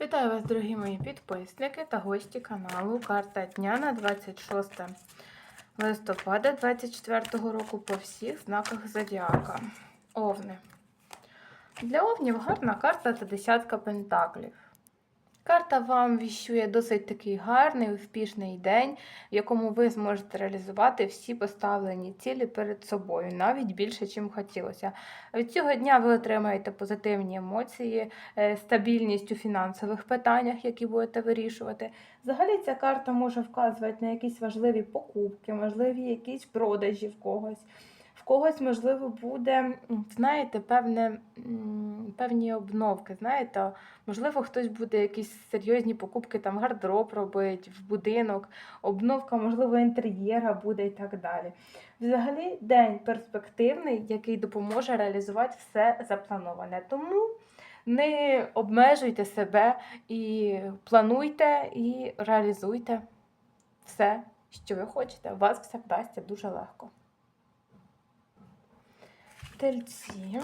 Вітаю вас, дорогі мої підписники та гості каналу. Карта дня на 26 листопада 2024 року по всіх знаках Зодіака. Овни. Для овнів гарна карта та десятка пентаклів. Карта вам віщує досить такий гарний, успішний день, в якому ви зможете реалізувати всі поставлені цілі перед собою, навіть більше, чим хотілося. Від цього дня ви отримаєте позитивні емоції, е, стабільність у фінансових питаннях, які будете вирішувати. Взагалі, ця карта може вказувати на якісь важливі покупки, можливі якісь продажі в когось. Когось, можливо, буде, знаєте, певне, певні обновки. Знаєте, можливо, хтось буде якісь серйозні покупки, там гардероб робить, в будинок, обновка, можливо, інтер'єра буде і так далі. Взагалі, день перспективний, який допоможе реалізувати все заплановане. Тому не обмежуйте себе і плануйте і реалізуйте все, що ви хочете. У вас все вдасться дуже легко. Тельці.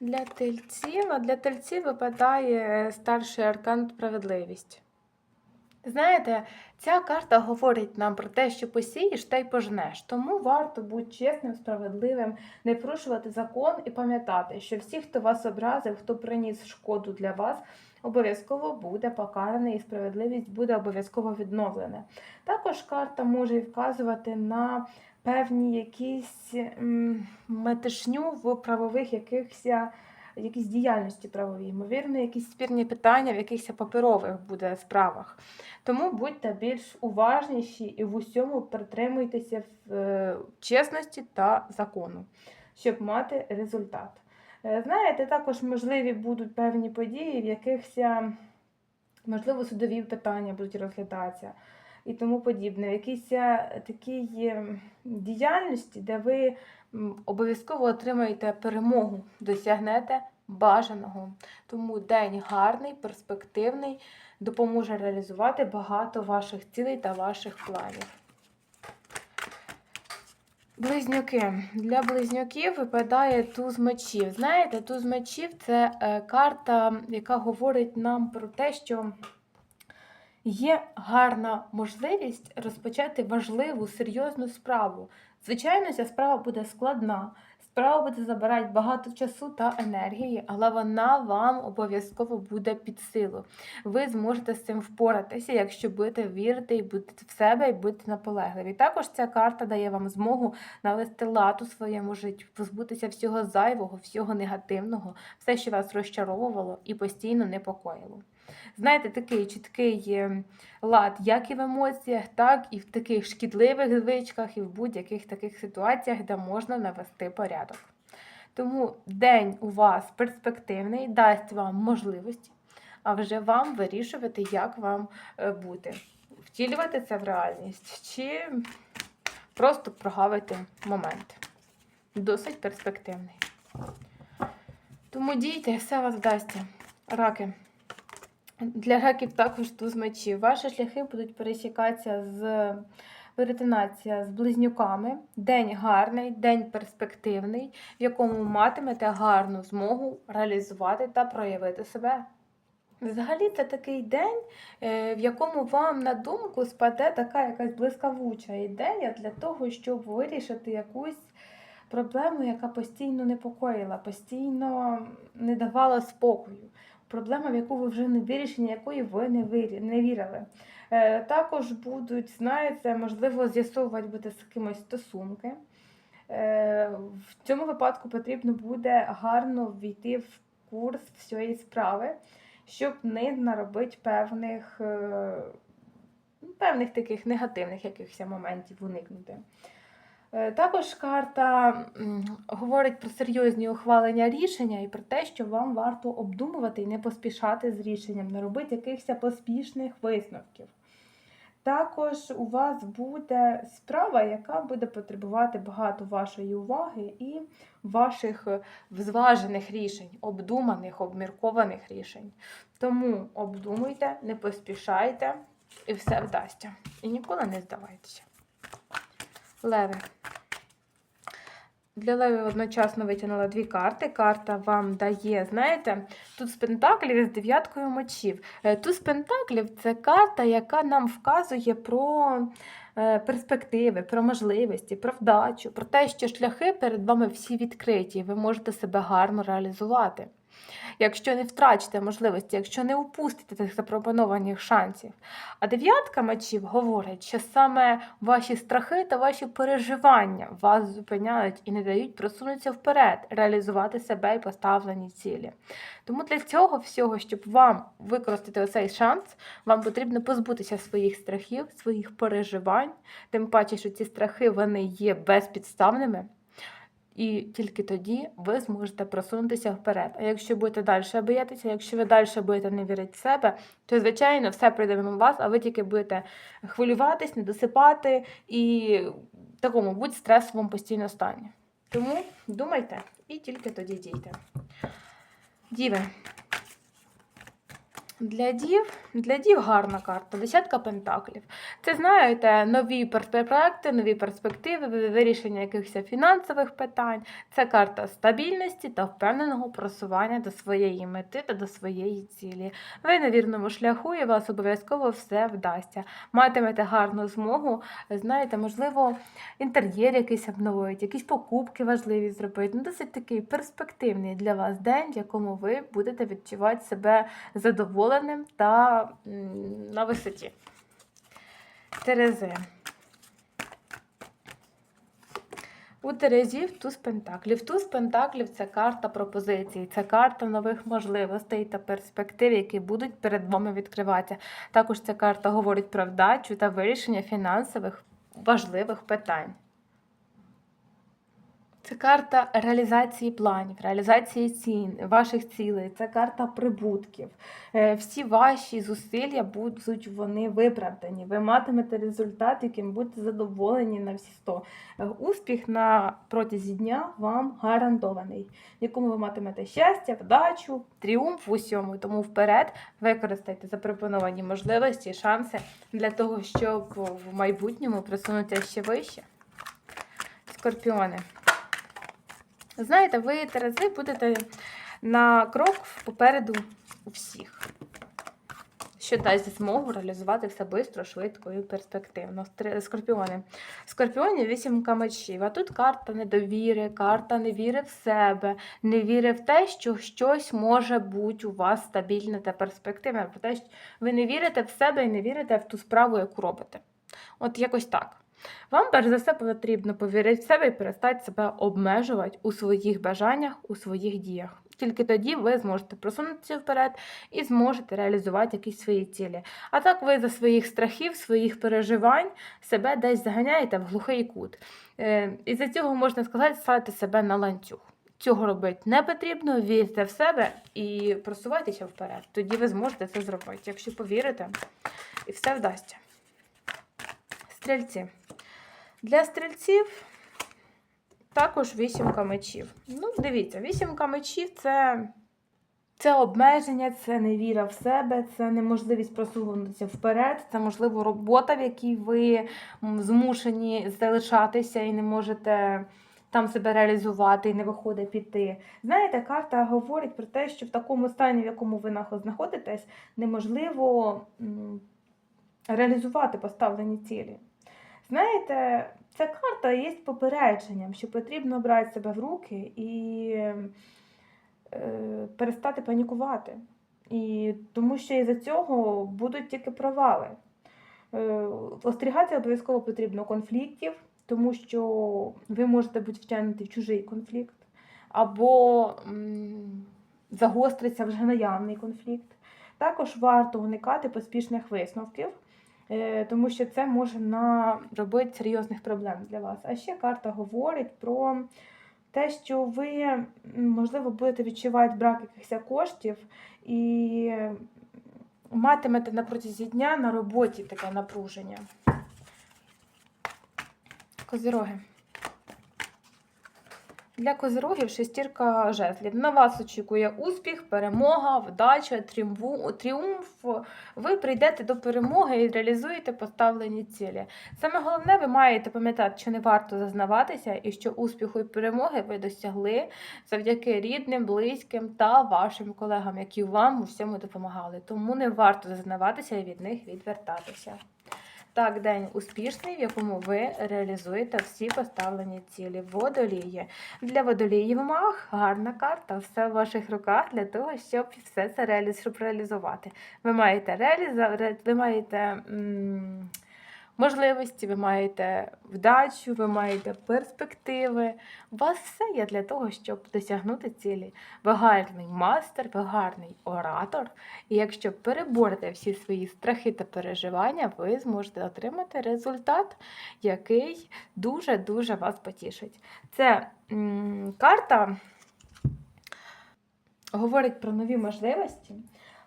Для тельців, а для тельців випадає старший аркан справедливість. Знаєте, ця карта говорить нам про те, що посієш та й пожнеш. Тому варто бути чесним, справедливим, не порушувати закон і пам'ятати, що всі, хто вас образив, хто приніс шкоду для вас, обов'язково буде покараний і справедливість буде обов'язково відновлена. Також карта може вказувати на певні якісь метишню в правових якихось якісь діяльності правові, ймовірно, якісь спірні питання в якихось паперових буде справах. Тому будьте більш уважніші і в усьому притримуйтеся в е, чесності та закону, щоб мати результат. Е, Знаєте, також можливі будуть певні події, в якихось, можливо, судові питання будуть розглядатися і тому подібне. В якійсь е, такій діяльності, де ви обов'язково отримаєте перемогу, досягнете бажаного. Тому день гарний, перспективний, допоможе реалізувати багато ваших цілей та ваших планів. Близнюки. Для близнюків випадає туз мечів. Знаєте, туз мечів це е, карта, яка говорить нам про те, що є гарна можливість розпочати важливу, серйозну справу. Звичайно, ця справа буде складна, справа буде забирати багато часу та енергії, але вона вам обов'язково буде під силу. Ви зможете з цим впоратися, якщо будете вірити і будете в себе і будете наполегливі. Також ця карта дає вам змогу навести лад у своєму житті, позбутися всього зайвого, всього негативного, все, що вас розчаровувало і постійно непокоїло. Знаєте, такий чіткий е, лад, як і в емоціях, так і в таких шкідливих звичках, і в будь-яких таких ситуаціях, де можна навести порядок. Тому день у вас перспективний, дасть вам можливості, а вже вам вирішувати, як вам е, бути. Втілювати це в реальність чи просто прогавити момент. Досить перспективний. Тому дійте, все вас вдасться. Раки. Для раків також туз мечів. Ваші шляхи будуть пересікатися з перетинатися з близнюками. День гарний, день перспективний, в якому матимете гарну змогу реалізувати та проявити себе. Взагалі, це такий день, е, в якому вам на думку спаде така якась блискавуча ідея для того, щоб вирішити якусь проблему, яка постійно непокоїла, постійно не давала спокою проблема, в яку ви вже не вирішені, якої ви не вирі- не вірили. Е, Також будуть, знаєте, можливо, з'ясовувати буде з кимось стосунки. Е, В цьому випадку потрібно буде гарно ввійти в курс всієї справи, щоб не наробити певних, е, певних таких негативних якихось моментів уникнути. Е, Також карта говорить про серйозні ухвалення рішення і про те, що вам варто обдумувати і не поспішати з рішенням, не робити якихось поспішних висновків. Також у вас буде справа, яка буде потребувати багато вашої уваги і ваших е, зважених рішень, обдуманих, обміркованих рішень. Тому обдумуйте, не поспішайте, і все вдасться. І ніколи не здавайтеся. Леви. Для Леви одночасно витягнула дві карти. Карта вам дає, знаєте, тут з пентаклів з дев'яткою мечів. Е, Туз пентаклів це карта, яка нам вказує про е, перспективи, про можливості, про вдачу, про те, що шляхи перед вами всі відкриті, і ви можете себе гарно реалізувати. Якщо не втрачите можливості, якщо не упустите тих запропонованих шансів. А дев'ятка мечів говорить, що саме ваші страхи та ваші переживання вас зупиняють і не дають просунутися вперед, реалізувати себе і поставлені цілі. Тому для цього всього, щоб вам використати оцей шанс, вам потрібно позбутися своїх страхів, своїх переживань, тим паче, що ці страхи вони є безпідставними. І тільки тоді ви зможете просунутися вперед. А якщо будете далі боятися, якщо ви далі будете не вірити в себе, то звичайно все прийде мимо вас, а ви тільки будете хвилюватись, не досипати і в такому будь стресовому постійно стані. Тому думайте і тільки тоді дійте. Діви. Для дів, для дів гарна карта, десятка пентаклів. Це знаєте, нові проекти, нові перспективи, вирішення якихось фінансових питань. Це карта стабільності та впевненого просування до своєї мети та до своєї цілі. Ви на вірному шляху і вас обов'язково все вдасться. Матимете гарну змогу, знаєте, можливо, інтер'єр якийсь обновить, якісь покупки важливі зробити. Ну, досить такий перспективний для вас день, в якому ви будете відчувати себе задоволеним та на висоті. Терези. У Терезів туз пентаклів. Туз пентаклів це карта пропозицій, це карта нових можливостей та перспектив, які будуть перед вами відкриватися. Також ця карта говорить про вдачу та вирішення фінансових важливих питань. Це карта реалізації планів, реалізації цін, ваших цілей, це карта прибутків. Е, Всі ваші зусилля будуть вони виправдані. Ви матимете результат, яким будете задоволені на всі 100. Е, Успіх на протязі дня вам гарантований, якому ви матимете щастя, вдачу, тріумф в усьому. Тому вперед використайте запропоновані можливості, шанси для того, щоб в майбутньому просунутися ще вище. Скорпіони. Знаєте, ви Терези будете на крок попереду у всіх, що дасть змогу реалізувати все швидко, швидко і перспективно. Скорпіони. Скорпіоні вісімка мечів. А тут карта недовіри, карта невіри в себе, невіри в те, що щось може бути у вас стабільне та перспективне. Про те, що ви не вірите в себе і не вірите в ту справу, яку робите. От якось так. Вам перш за все потрібно повірити в себе і перестати себе обмежувати у своїх бажаннях, у своїх діях. Тільки тоді ви зможете просунутися вперед і зможете реалізувати якісь свої цілі. А так ви за своїх страхів, своїх переживань себе десь заганяєте в глухий кут. Е, І за цього можна сказати, ставити себе на ланцюг. Цього робити не потрібно, вірте в себе і просувайтеся вперед. Тоді ви зможете це зробити, якщо повірите, і все вдасться. Стрільці. Для стрільців також вісімка мечів. Ну, дивіться, вісімка мечів це, це обмеження, це невіра в себе, це неможливість просунутися вперед, це, можливо, робота, в якій ви змушені залишатися і не можете там себе реалізувати і не виходить піти. Знаєте, карта говорить про те, що в такому стані, в якому ви нахо- знаходитесь, неможливо реалізувати поставлені цілі. Знаєте, ця карта є попередженням, що потрібно брати себе в руки і е, перестати панікувати. І тому що із-за цього будуть тільки провали. Е, остерігатися обов'язково потрібно конфліктів, тому що ви можете бути втягнуті в чужий конфлікт, або м, загостриться вже наявний конфлікт. Також варто уникати поспішних висновків. Е, тому що це може наробити серйозних проблем для вас. А ще карта говорить про те, що ви, можливо, будете відчувати брак якихось коштів і матимете на протязі дня на роботі таке напруження. Козироги. Для козирогів шестірка жезлів. На вас очікує успіх, перемога, вдача, тріумф. Ви прийдете до перемоги і реалізуєте поставлені цілі. Саме головне, ви маєте пам'ятати, що не варто зазнаватися і що успіху і перемоги ви досягли завдяки рідним, близьким та вашим колегам, які вам у всьому допомагали. Тому не варто зазнаватися і від них відвертатися. Так, день успішний, в якому ви реалізуєте всі поставлені цілі. Водолії. Для водоліїв маг гарна карта. Все в ваших руках для того, щоб все це реаліз... реалізувати. Ви маєте реаліза... ви маєте м... можливості, ви маєте вдачу, ви маєте перспективи. У вас все є для того, щоб досягнути цілі. Ви гарний мастер, ви гарний оратор. І якщо переборете всі свої страхи та переживання, ви зможете отримати результат, який дуже-дуже вас потішить. Це м, карта говорить про нові можливості,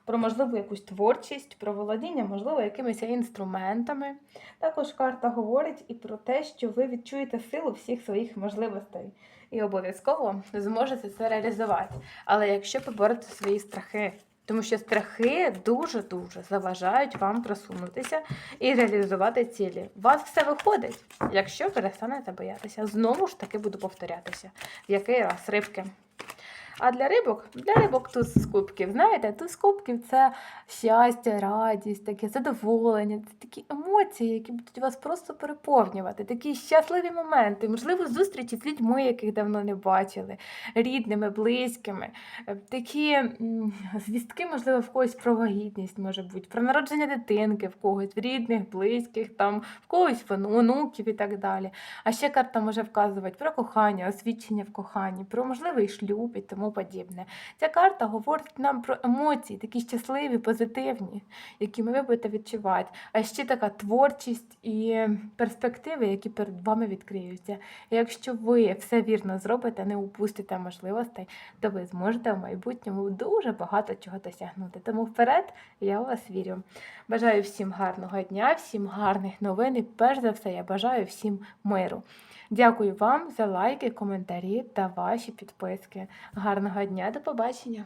про можливу якусь творчість, про володіння, можливо, якимись інструментами. Також карта говорить і про те, що ви відчуєте силу всіх своїх можливостей і обов'язково зможете це реалізувати. Але якщо поборете свої страхи, тому що страхи дуже-дуже заважають вам просунутися і реалізувати цілі. У вас все виходить, якщо перестанете боятися. Знову ж таки буду повторятися. В який раз рибки. А для рибок, для рибок туз з кубків. Знаєте, туз з кубків це щастя, радість, таке задоволення, це такі емоції, які будуть вас просто переповнювати, такі щасливі моменти, можливо, зустрічі з людьми, яких давно не бачили, рідними, близькими, такі звістки, можливо, в когось про вагітність може бути, про народження дитинки в когось, в рідних, близьких, там, в когось онуків і так далі. А ще карта може вказувати про кохання, освідчення в коханні, про можливий шлюб і подібне. Ця карта говорить нам про емоції, такі щасливі, позитивні, які ви будете відчувати. А ще така творчість і перспективи, які перед вами відкриються. І якщо ви все вірно зробите, не упустите можливостей, то ви зможете в майбутньому дуже багато чого досягнути. Тому вперед я у вас вірю. Бажаю всім гарного дня, всім гарних новин. І перш за все, я бажаю всім миру. Дякую вам за лайки, коментарі та ваші підписки. Гарного дня, до побачення!